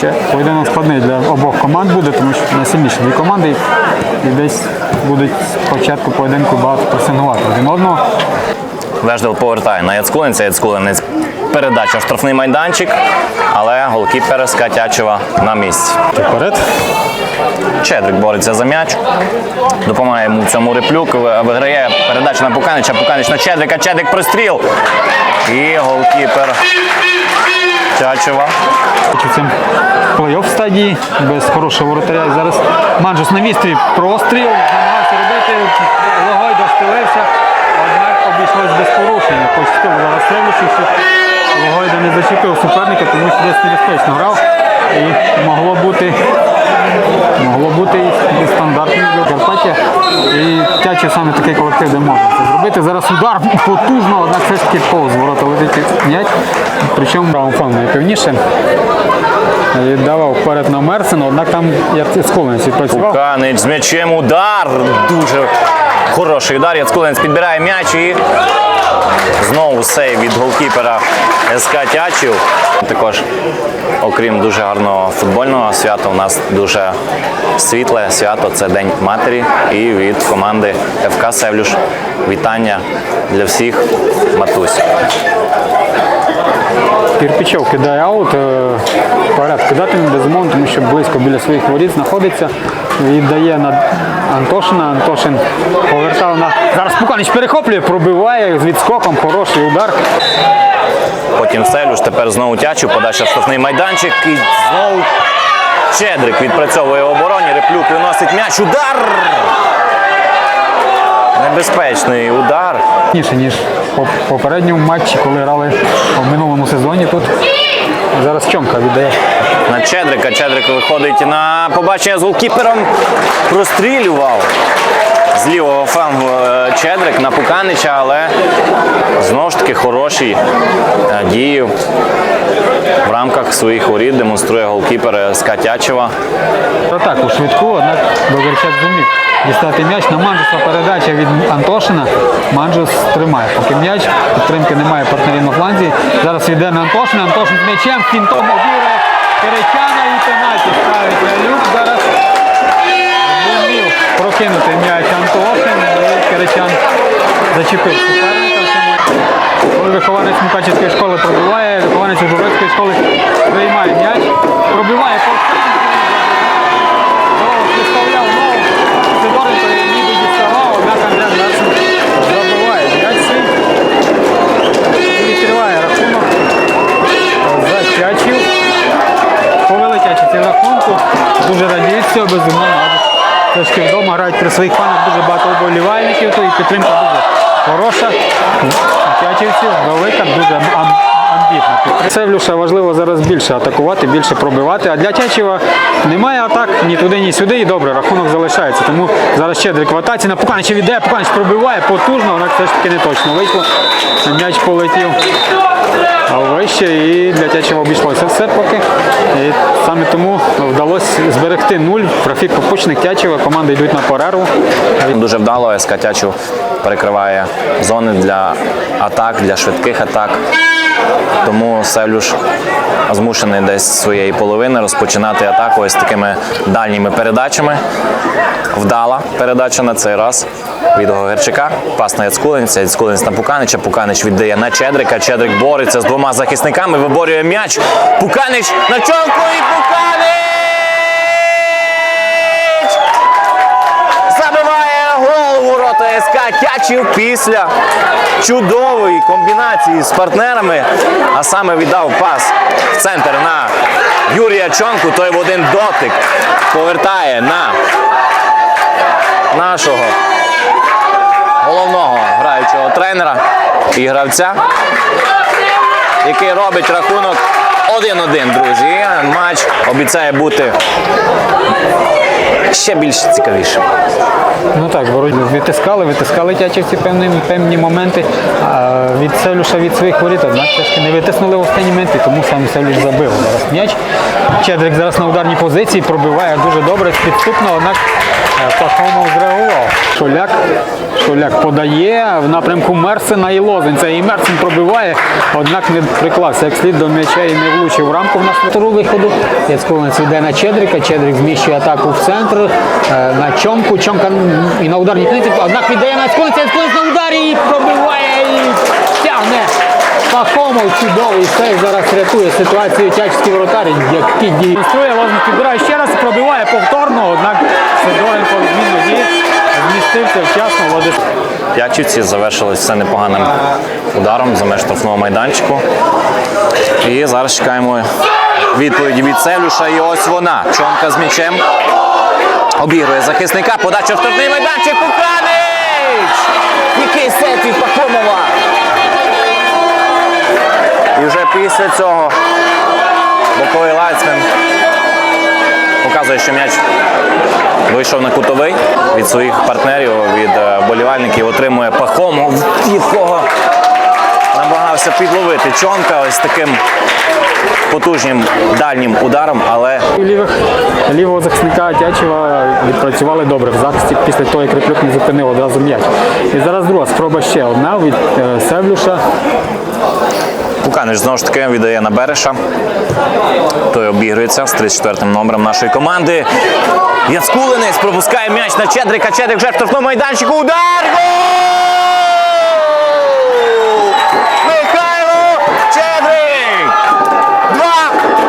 Хоча поєдинок складний для обох команд буде, тому що найсильніші дві команди і десь будуть спочатку поєдинку багато пресингувати один одного. Веждел повертає на Яцкулинця. Яцкулинець передача штрафний майданчик, але голкіпер з Катячева на місці. Вперед. Чедрик бореться за м'яч. Допомагає йому в цьому реплюк. Виграє передача на Пуканича. Пуканич на Чедрика. Чедрик пристріл. І голкіпер Чачева. У цьому плей-офф стадії без хорошого воротаря. Зараз Манджус на місці простріл, намагався робити, Логойда достелився, однак обійшлось без порушення. Почти зараз Севлюсу, що Логойда не зачепив суперника, тому що десь небезпечно грав. І могло бути могло бути і стандартним для Карпаття. І Тячів саме такий колектив, де можна це зробити. Зараз удар потужно, однак все ж таки повз ворота летить м'яч. Причому правим фоном найпевніше. Віддавав вперед на Мерсена, однак там як сколенець відпрацював. Пуканич з м'ячем. Удар. Дуже хороший удар. Яцкулинець підбирає м'яч і знову сейв від голкіпера СК Тячів. Також, окрім дуже гарного футбольного свята, у нас дуже світле свято це День матері. І від команди ФК Севлюш вітання для всіх матусь. Кирпичов кидає аут. Вперед кидати він безумовно, тому що близько біля своїх воріт знаходиться. Віддає на Антошина. Антошин повертав на. Зараз Пуканич перехоплює, пробиває з відскоком, хороший удар. Потім Севлюш, тепер знову Тячів, подача в штрафний майданчик і знову Чедрик відпрацьовує в обороні, Реплюк виносить м'яч. Удар! Небезпечний удар. Ніше, ніж по попередньому матчі, коли грали в минулому сезоні тут. Зараз Чомка віддає. На Чедрика. Чедрик виходить на побачення з голкіпером. Прострілював з лівого флангу е, Чедрик на Пуканича, але знову ж таки хороші е, дії в рамках своїх воріт демонструє голкіпер з Катячева. Атаку швидку, однак Богорчак зумів дістати м'яч. На Манджуса передача від Антошина. Манджус тримає. Поки м'яч, підтримки немає партнерів на фланзі. Зараз йде на Антошина. Антошин з м'ячем, фінтом обіграє Киричана і пенальті ставить Лялюк. Зараз прокинути м'яч Антошин. І Киричан зачепив суперника. вихованець Мукачівської школи пробиває, вихованець Ужгородської школи приймає м'яч, пробиває по Представляв ногу, Сидоренко ніби діставав, однак рахунок за Чачів. Повели цей рахунку. Дуже радіють з цього, безумовно. Таки вдома грають при своїх фанах дуже багато вболівальників, то і підтримка дуже хороша. Чачівців велика, дуже амбітна підтримка. Севлюша важливо зараз більше атакувати, більше пробивати. А для Чачева немає атак ні туди, ні сюди. І добре, рахунок залишається. Тому зараз Щедрик в атаці. На Пуканича віддає, Пуканич пробиває потужно, однак все ж таки не точно вийшло. М'яч полетів вище і для тячого обійшлося все поки. І саме тому вдалося зберегти нуль. Графік попучник Тячева, команди йдуть на перерву. Дуже вдало СК Тячів перекриває зони для атак, для швидких атак. Тому Севлюш змушений десь з своєї половини розпочинати атаку ось такими дальніми передачами. Вдала передача на цей раз від Гогерчика. Пас на Яцкулинця, Яцкулинець на Пуканича. Пуканич віддає на Чедрика. Чедрик бореться з двома захисниками, виборює м'яч. Пуканич на чолку і Пуканич! Забиває гол у ворота СК після чудової комбінації з партнерами, а саме віддав пас в центр на Юрія Чонку. Той в один дотик повертає на нашого головного граючого тренера і гравця, який робить рахунок 1-1, друзі. Матч обіцяє бути ще більш цікавішим. Ну так, боротьбу витискали, витискали тячівці певні, певні моменти. А від Севлюша від своїх воріт, однак трошки не витиснули в останні моменти, тому сам Севлюш забив зараз м'яч. Чедрик зараз на ударній позиції пробиває дуже добре, підступно, однак Пахомов зреагував. Шуляк, Шуляк подає в напрямку Мерсена і Лозенця. І Мерсен пробиває, однак не приклався як слід до м'яча і не влучив рамку в нас втору виходу. Яцковинець йде на Чедрика, Чедрик зміщує атаку в центр, е, на Чомку, Чомка і на ударній позиції, однак віддає на Яцковинця, Яцковинець на ударі і пробиває і тягне. Пахомов чудовий сейв зараз рятує ситуацію тячський воротар, який діє. Демонструє, Лозенець підбирає ще раз, пробиває повторно, однак Сидоренко відмінно діє, змістився вчасно, Владислав. П'ячівці завершили все непоганим ударом за меж штрафного майданчику. І зараз чекаємо відповіді від Севлюша. І ось вона. Чонка з м'ячем. Обігрує захисника. Подача в штрафний майданчик. Куканич! Який сет від Пахомова! І вже після цього боковий лайцмен показує, що м'яч вийшов на кутовий від своїх партнерів, від е, болівальників, отримує Пахомов, якого намагався підловити Чонка ось таким потужним дальнім ударом, але Лівих, лівого захисника Тячева відпрацювали добре в захисті після того, як Реплюк не зупинив одразу м'яч. І зараз друга спроба ще одна від е, Севлюша. Пуканич знову ж таки віддає на Береша. Той обігрується з 34-м номером нашої команди. Яцкулинець пропускає м'яч на Чедрика. Чедрик вже в штрафному майданчику. Удар! Гол! Михайло Чедрик!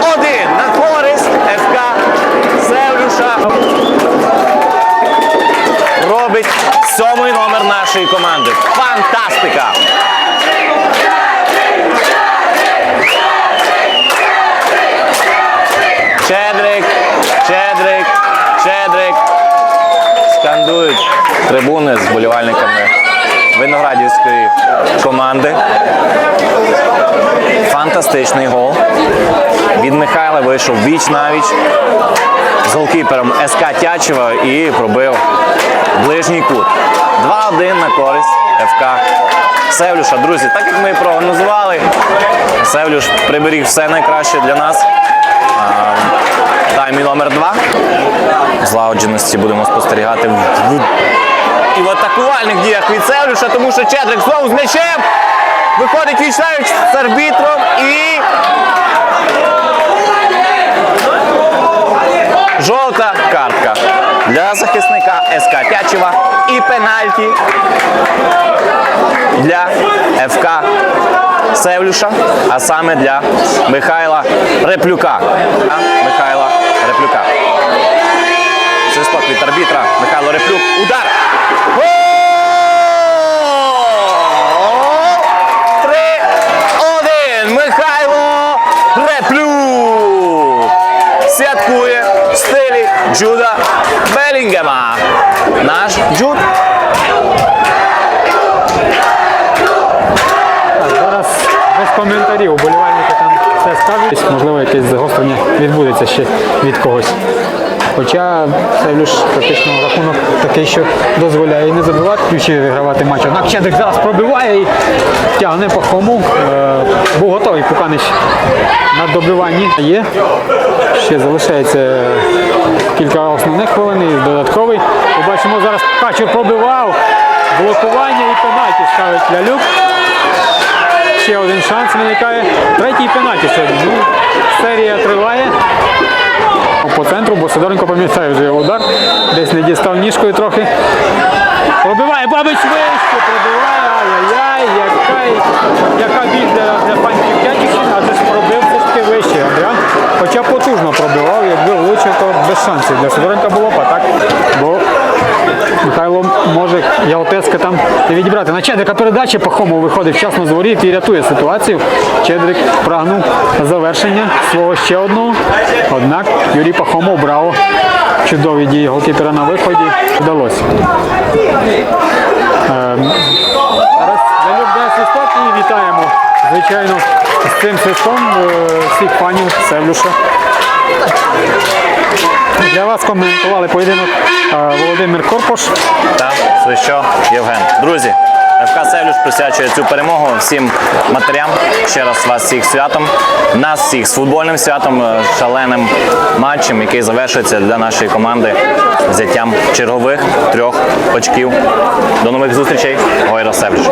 2-1 на користь ФК Севлюша. Робить сьомий номер нашої команди. Фантастика! Чедрик, Чедрик, Чедрик. Скандують трибуни з болівальниками виноградівської команди. Фантастичний гол. Від Михайла вийшов віч навіч з голкіпером СК Тячева і пробив ближній кут. 2-1 на користь ФК Севлюша. Друзі, так як ми і прогнозували, Севлюш приберіг все найкраще для нас. Таймі номер два. Злагодженості будемо спостерігати в, і в атакувальних діях від Севлюша, тому що Чедрик знову з м'ячем. Виходить вічнавіч з арбітром і. Жовта картка для захисника СК Тячева і пенальті для ФК Севлюша, а саме для Михайла Реплюка. Михайла Реплюка. Свисток від арбітра Михайло Реплюк. Удар! Гол! 3-1! Михайло Реплюк! Святкує в стилі Джуда Белінгема. Наш Джуд Так, зараз без коментарів. Скажуть. Можливо, якесь загострення відбудеться ще від когось. Хоча Севлюш практично рахунок такий, що дозволяє і не забивати ключі вигравати матч. Однак Чедрик зараз пробиває і тягне по хому. Е, був готовий Пуканич на добиванні. Є. Ще залишається кілька основних хвилин і додатковий. Побачимо зараз Качур пробивав. Блокування і пенальті ставить Лялюк. Ще один шанс виникає. Третій пенальті сьогодні. Ну, серія триває. По центру, бо Сидоренко пам'ятає вже його удар. Десь не дістав ніжкою трохи. Пробиває, бабич вище, пробиває. Ай-яй-яй, яка, яка біль для, для Тячівщини, а це ж пробив все-таки вище. Хоча потужно пробивав, якби влучив, то без шансів. Для Сидоренка було а так. Михайло може Ялтецька там відібрати. На Чедрика передача Пахомов виходить вчасно з воріт і рятує ситуацію. Чедрик прагнув завершення свого ще одного. Однак Юрій Пахомов браво. Чудові дії голкіпера на виході. Вдалося. Свисток і вітаємо. Звичайно, з цим свистом е, всіх панів Севлюша. Для вас коментували поєдинок Володимир Корпош. та Свищо Євген. Друзі, ФК Севлюш присвячує цю перемогу всім матерям. Ще раз вас всіх святом. Нас всіх з футбольним святом, е, шаленим матчем, який завершується для нашої команди взяттям чергових трьох очків. До нових зустрічей. Гойра Севлюш.